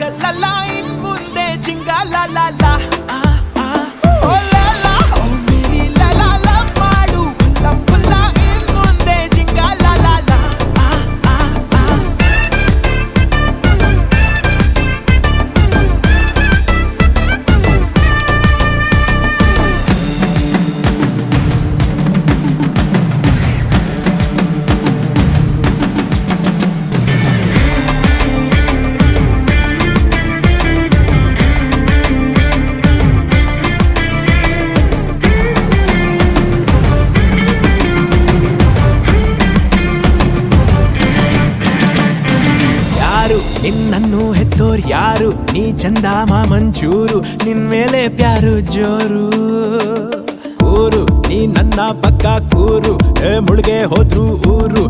La la. ನಿನ್ನನ್ನು ಹೆತ್ತೋರ್ ಯಾರು? ನೀ ಚಂದಾಮ ಮಂಚೂರು, ನಿನ್ ಮೇಲೆ ಪ್ಯಾರು ಜೋರು. ಕೂರು, ನೀ ನನ್ನ ಪಕ್ಕ ಕೂರು ಮುಳುಗೆ ಹೋದ್ರು ಊರು.